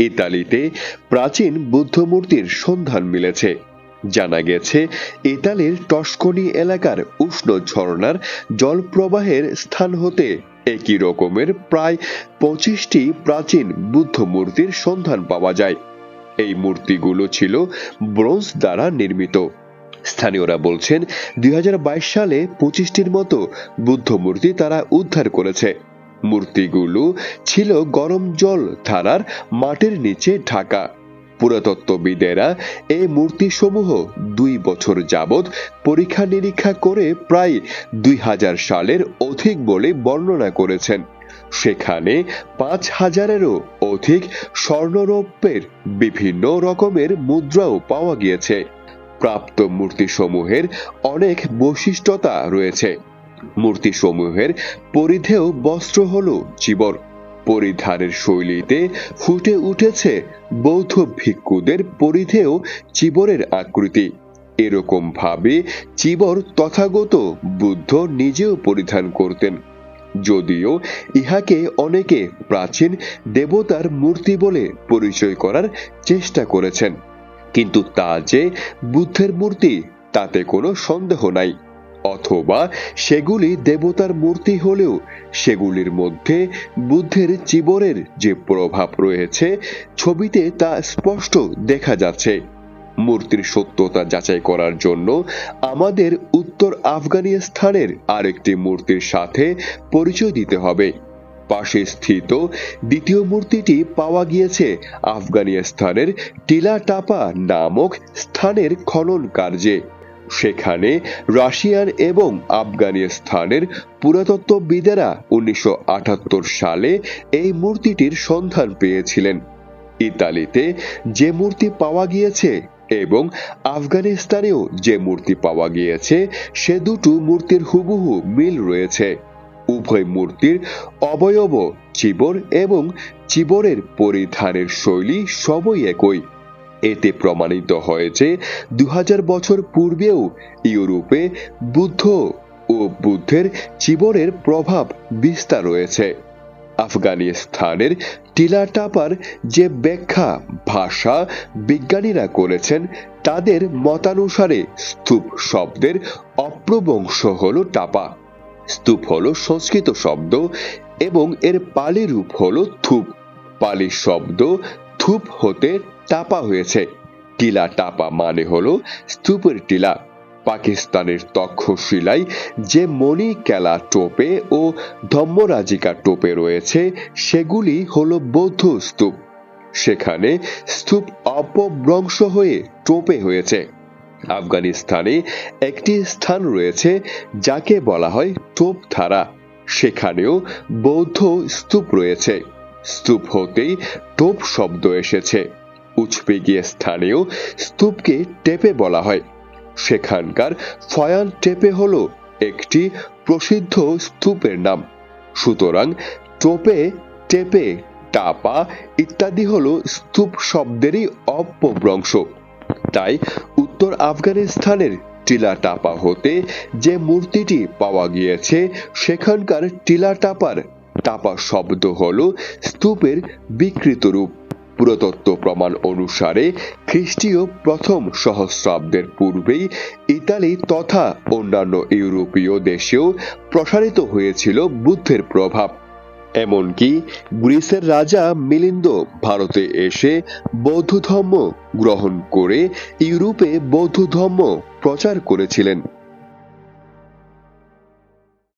ইতালিতে প্রাচীন বুদ্ধ মূর্তির সন্ধান মিলেছে। জানা গেছে, ইতালির টস্কনি এলাকার উষ্ণ ঝর্ণার জলপ্রবাহের স্থান হতে একই রকমের প্রায় পঁচিশটি প্রাচীন বুদ্ধ মূর্তির সন্ধান পাওয়া যায়। এই মূর্তিগুলো ছিল ব্রোঞ্জ দ্বারা নির্মিত। স্থানীয়রা বলছেন, দুই হাজার বাইশ সালে পঁচিশটির মতো বুদ্ধ মূর্তি তারা উদ্ধার করেছে। মূর্তিগুলো ছিল গরম জল ধারার মাটির নিচে ঢাকা। পুরাতত্ত্ববিদেরা এই মূর্তিসমূহ দুই বছর যাবৎ পরীক্ষা নিরীক্ষা করে প্রায় দুই হাজার সালের অধিক বলে বর্ণনা করেছেন। সেখানে পাঁচ হাজারেরও অধিক স্বর্ণরৌপ্যের বিভিন্ন রকমের মুদ্রাও পাওয়া গিয়েছে। প্রাপ্ত মূর্তিসমূহের অনেক বৈশিষ্ট্যতা রয়েছে। মূর্তিসমূহের পরিধেয় বস্ত্র হল চিবর পরিধানের শৈলীতে ফুটে উঠেছে বৌদ্ধ ভিক্ষুদের পরিধেয় চিবরের আকৃতি। এরকম ভাবে চিবর তথাগত বুদ্ধ নিজেও পরিধান করতেন। যদিও ইহাকে অনেকে প্রাচীন দেবতার মূর্তি বলে পরিচয় করার চেষ্টা করেছেন। কিন্তু তা যে বুদ্ধের মূর্তি, তাতে কোনো সন্দেহ নাই। অথবা সেগুলি দেবতার মূর্তি হলেও সেগুলির মধ্যে বুদ্ধের চিবরের যে প্রভাব রয়েছে ছবিতে তা স্পষ্ট দেখা যাচ্ছে। মূর্তির সত্যতা যাচাই করার জন্য আমাদের উত্তর আফগানিস্তানের আরেকটি মূর্তির সাথে পরিচয় দিতে হবে। পাশে স্থিত দ্বিতীয় মূর্তিটি পাওয়া গিয়েছে আফগানিস্তানের টিলা টাপা নামক স্থানের খনন কার্যে। সেখানে রাশিয়ান এবং আফগানিস্তানের পুরাতত্ত্ববিদেরা উনিশশো আটাত্তর সালে এই মূর্তিটির সন্ধান পেয়েছিলেন। ইতালিতে যে মূর্তি পাওয়া গিয়েছে এবং আফগানিস্তানেও যে মূর্তি পাওয়া গিয়েছে, সে দুটো মূর্তির হুবহু মিল রয়েছে। উভয় মূর্তির অবয়ব, চিবর এবং চিবরের পরিধানের শৈলী সবই একই। এতে প্রমাণিত হয়েছে দু হাজার বছর পূর্বেও ইউরোপে বুদ্ধ ও বুদ্ধের চিবরের প্রভাব বিস্তার রয়েছে। আফগানিস্তানের টিলা টাপার যে ব্যাখ্যা, ভাষা বিজ্ঞানীরা করেছেন, তাদের মতানুসারে স্তূপ শব্দের অপ্রবংশ হল টাপা। স্তূপ হল সংস্কৃত শব্দ এবং এর পালি রূপ হল থুপ পালি শব্দ থুপ হতে টাপা হয়েছে। টিলা টাপা মানে হলো স্তূপের টিলা। পাকিস্তানের তক্ষশিলায় যে মণি কেলা টোপে ও ধম্মরাজিকা টোপে রয়েছে, সেগুলি হলো বৌদ্ধ স্তূপ। সেখানে স্তূপ অপভ্রংশ হয়ে টোপে হয়েছে। আফগানিস্তানে একটি স্থান রয়েছে, যাকে বলা হয় টোপ ধারা সেখানেও বৌদ্ধ স্তূপ রয়েছে। স্তূপ হতেই টোপ শব্দ এসেছে। উচবেগিয়া স্থানেও স্তূপকে টেপে বলা হয়। সেখানকার ফয়ান টেপে হল একটি প্রসিদ্ধ স্তূপের নাম। সুতরাং টোপে, টেপে, টাপা ইত্যাদি হল স্তূপ শব্দেরই অপভ্রংশ। তাই উত্তর আফগানিস্তানের টিলা টাপা হতে যে মূর্তিটি পাওয়া গিয়েছে, সেখানকার টিলা টাপার টাপা শব্দ হল স্তূপের বিকৃত রূপ। পুরাতত্ত্ব প্রমাণ অনুসারে খ্রিস্টীয় প্রথম সহস্রাব্দের পূর্বেই ইতালি তথা অন্যান্য ইউরোপীয় দেশেও প্রসারিত হয়েছিল বুদ্ধের প্রভাব। এমনকি গ্রিসের রাজা মিলিন্দ ভারতে এসে বৌদ্ধ ধর্ম গ্রহণ করে ইউরোপে বৌদ্ধ ধর্ম প্রচার করেছিলেন।